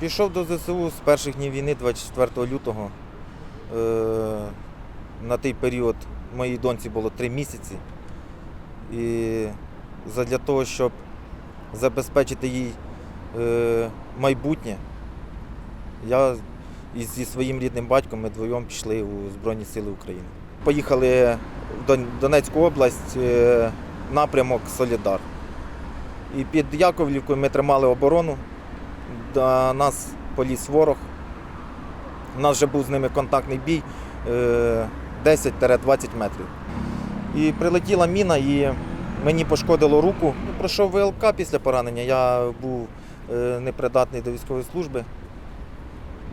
Пішов до ЗСУ з перших днів війни, 24 лютого. Е, на той період моїй доньці було три місяці. І задля того, щоб забезпечити їй е, майбутнє, я зі своїм рідним батьком ми вдвоєм пішли у Збройні Сили України. Поїхали в Донецьку область, е, напрямок Солідар. І під Яковлівкою ми тримали оборону. До нас поліз ворог. У нас вже був з ними контактний бій е, 10-20 метрів. І прилетіла міна, і мені пошкодило руку. Ну, Пройшов ВЛК після поранення. Я був е, непридатний до військової служби.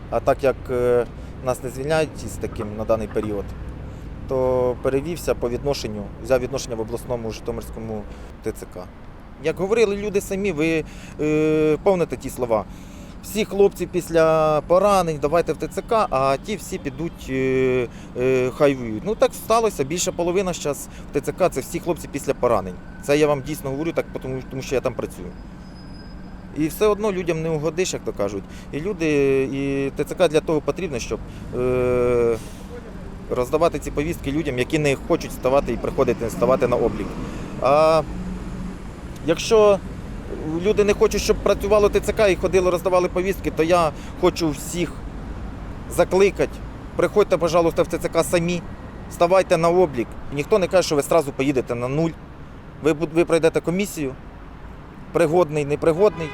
А так як е, нас не звільняють із таким на даний період, то перевівся по відношенню, взяв відношення в обласному Житомирському ТЦК. Як говорили люди самі, ви е, помните ті слова. Всі хлопці після поранень, давайте в ТЦК, а ті всі підуть, е, е, хай воюють. Ну так сталося. Більша половина зараз в ТЦК це всі хлопці після поранень. Це я вам дійсно говорю, так, тому, тому що я там працюю. І все одно людям не угодиш, як то кажуть. І люди, і ТЦК для того потрібно, щоб е, роздавати ці повістки людям, які не хочуть ставати і приходити ставати на облік. А якщо люди не хочуть, щоб працювало ТЦК і ходили, роздавали повістки, то я хочу всіх закликати. Приходьте, пожалуйста, в ТЦК самі, ставайте на облік. Ніхто не каже, що ви одразу поїдете на нуль. Ви, ви пройдете комісію, пригодний, непригодний.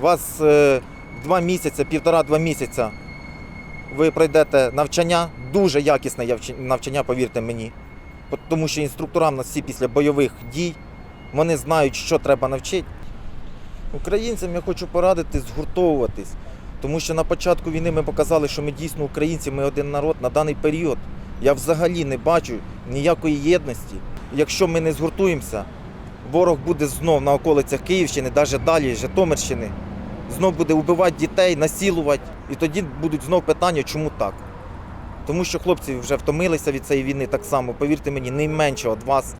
Вас е, два місяці, півтора-два місяця ви пройдете навчання, дуже якісне навчання, повірте мені. Тому що інструкторам нас всі після бойових дій, вони знають, що треба навчити. Українцям я хочу порадити згуртовуватись, тому що на початку війни ми показали, що ми дійсно українці, ми один народ на даний період. Я взагалі не бачу ніякої єдності. Якщо ми не згуртуємося, ворог буде знов на околицях Київщини, навіть далі Житомирщини, знов буде вбивати дітей, насилувати. І тоді будуть знов питання, чому так. Тому що хлопці вже втомилися від цієї війни так само, повірте мені, не менше від вас.